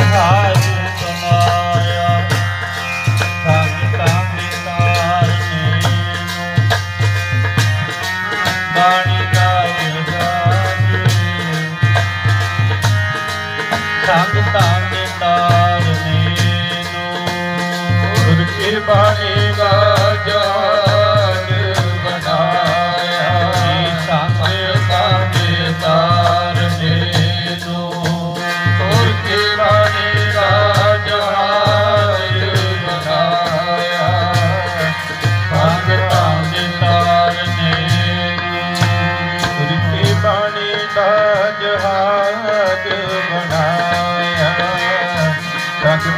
ਜਹਾਜ਼ ਬਣਾਇਆ ਸੰਗਤਾਂ ਦੇ ਤਾਰਨੇ ਬਾਣੀ ਦਾ